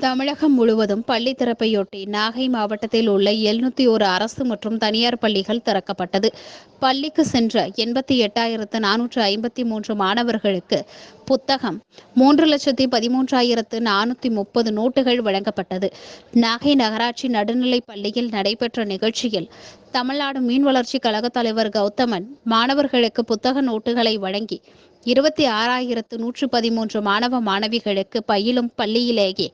தமிழகம் முழுவதும் பள்ளி திறப்பையொட்டி நாகை மாவட்டத்தில் உள்ள எழுநூத்தி ஒரு அரசு மற்றும் தனியார் பள்ளிகள் திறக்கப்பட்டது. பள்ளிக்கு சென்ற எண்பத்தி எட்டாயிரத்து நானூற்று ஐம்பத்தி மூன்று மாணவர்களுக்கு புத்தகம் மூன்று லட்சத்தி பதிமூன்றாயிரத்து நானூற்றி முப்பது நோட்டுகள் வழங்கப்பட்டது. நாகை நகராட்சி நடுநிலைப் பள்ளியில் நடைபெற்ற நிகழ்ச்சியில் தமிழ்நாடு மீன் வளர்ச்சி கழக தலைவர் கௌதமன் மாணவர்களுக்கு புத்தக நோட்டுகளை வழங்கி இருபத்தி ஆறாயிரத்து நூற்று பதிமூன்று மாணவ மாணவிகளுக்கு பயிலும் பள்ளியிலேயே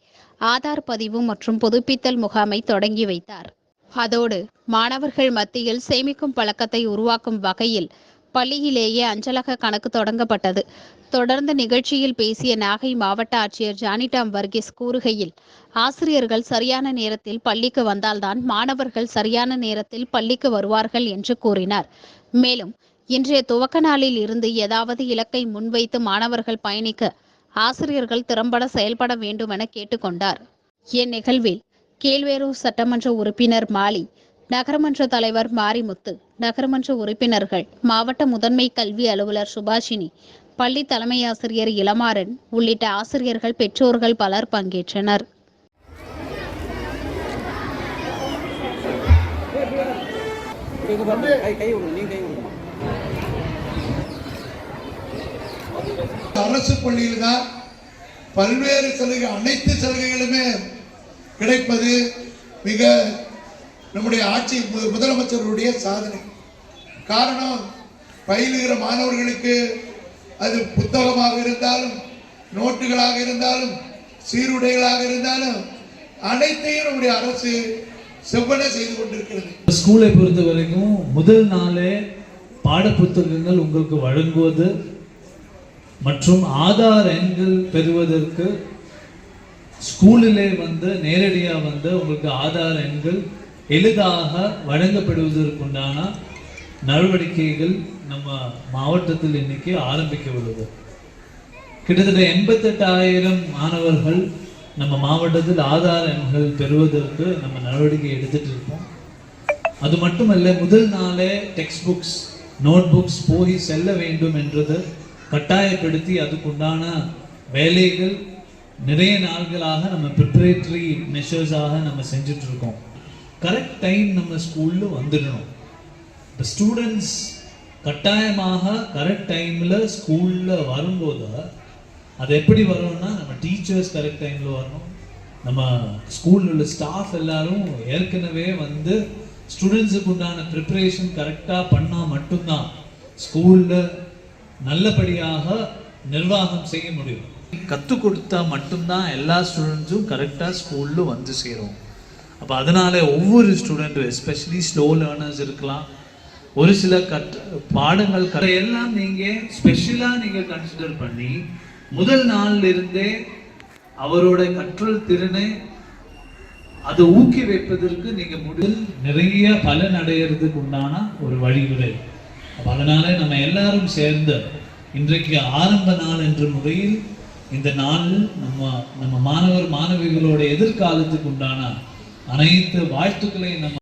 ஆதார் பதிவு மற்றும் புதுப்பித்தல் முகாமை தொடங்கி வைத்தார். அதோடு மாணவர்கள் மத்தியில் சேமிக்கும் பழக்கத்தை உருவாக்கும் வகையில் பள்ளியிலேயே அஞ்சலக கணக்கு தொடங்கப்பட்டது. தொடர்ந்து நிகழ்ச்சியில் பேசிய நாகை மாவட்ட ஆட்சியர் ஜானிடாம் வர்கீஸ் கூறுகையில் ஆசிரியர்கள் சரியான நேரத்தில் பள்ளிக்கு வந்தால்தான் மாணவர்கள் சரியான நேரத்தில் பள்ளிக்கு வருவார்கள் என்று கூறினார். மேலும் இன்றைய துவக்க நாளில் இருந்து ஏதாவது இலக்கை முன்வைத்து மாணவர்கள் பயணிக்க ஆசிரியர்கள் திறம்பட செயல்பட வேண்டுமென கேட்டுக்கொண்டார் இந்நிகழ்வில் கீழ்வேரூர் சட்டமன்ற உறுப்பினர் மாலி நகரமன்ற தலைவர் மாரிமுத்து நகரமன்ற உறுப்பினர்கள் மாவட்ட முதன்மை கல்வி அலுவலர் சுபாஷினி பள்ளி தலைமை ஆசிரியர் இளமாறன் உள்ளிட்ட ஆசிரியர்கள் பெற்றோர்கள் பலர் பங்கேற்றனர் கை கை விடுங்க நீ கை விடுமா அரசு பள்ளியில் தான் பல்வேறு சலுகை அனைத்து சலுகைகளுமே கிடைப்பது மிக நம்முடைய ஆட்சி முதலமைச்சருடைய சாதனை. காரணம் பயிலுகிற மாணவர்களுக்கு அது புத்தகமாக இருந்தாலும் நோட்டுகளாக இருந்தாலும் சீருடைகளாக இருந்தாலும் அனைத்தையும் நம்முடைய அரசு செவ்வன செய்து கொண்டிருக்கிறது. ஸ்கூலை பொறுத்த வரைக்கும் முதல் நாளே பாடப்புத்தகங்கள் உங்களுக்கு வழங்குவது மற்றும் ஆதார் எண்கள் பெறுவதற்கு ஸ்கூலிலே வந்து நேரடியாக வந்து உங்களுக்கு ஆதார் எண்கள் எளிதாக வழங்கப்படுவதற்குண்டான நடவடிக்கைகள் நம்ம மாவட்டத்தில் இன்னைக்கு ஆரம்பிக்க உள்ளது. கிட்டத்தட்ட எண்பத்தெட்டாயிரம் மாணவர்கள் நம்ம மாவட்டத்தில் ஆதார் எண்கள் பெறுவதற்கு நம்ம நடவடிக்கை எடுத்துட்டு இருக்கோம். அது மட்டுமல்ல முதல் நாளே டெக்ஸ்ட் புக்ஸ் நோட் புக்ஸ் போய் செல்ல வேண்டும் என்றது கட்டாயப்படுத்தி அதுக்குண்டான வேலைகள் நிறைய நாள்களாக நம்ம ப்ரிப்பரேட்டரி மெஷர்ஸாக நம்ம செஞ்சிட்ருக்கோம் கரெக்ட் டைம் நம்ம ஸ்கூலில் வந்துடணும். இந்த ஸ்டூடெண்ட்ஸ் கட்டாயமாக கரெக்ட் டைமில் ஸ்கூலில் வரும்போது அது எப்படி வரும்னா நம்ம டீச்சர்ஸ் கரெக்ட் டைமில் வரணும். நம்ம ஸ்கூலில் உள்ள ஸ்டாஃப் எல்லாரும் ஏற்கனவே வந்து ஸ்டூடெண்ட்ஸுக்கு உண்டான ப்ரிப்பரேஷன் கரெக்டாக பண்ணால் மட்டும்தான். ஸ்கூலில் நல்லபடியாக நிர்வாகம் செய்ய முடியும். கற்றுக் கொடுத்தா மட்டும்தான் எல்லா ஸ்டூடெண்ட்ஸும் கரெக்டாக ஸ்கூலில் வந்து சேரும். அப்போ அதனால ஒவ்வொரு ஸ்டூடெண்ட்டும் எஸ்பெஷலி ஸ்லோ லேர்னர்ஸ் இருக்கலாம். ஒரு சில கட் பாடங்கள் கற்ற எல்லாம் நீங்கள் ஸ்பெஷலாக நீங்கள் கன்சிடர் பண்ணி முதல் நாளில் இருந்தே அவரோட கற்றல் திறனை அதை ஊக்கி வைப்பதற்கு நீங்கள் முதல் நிறைய பலன் அடையிறதுக்கு உண்டான ஒரு வழிமுறை. அதனால நம்ம எல்லாரும் சேர்ந்து இன்றைக்கு ஆரம்ப நாள் என்ற முறையில் இந்த நாள் நம்ம நம்ம மாணவர் மாணவிகளோட எதிர்காலத்துக்கு உண்டான அனைத்து வாழ்த்துக்களையும் நம்ம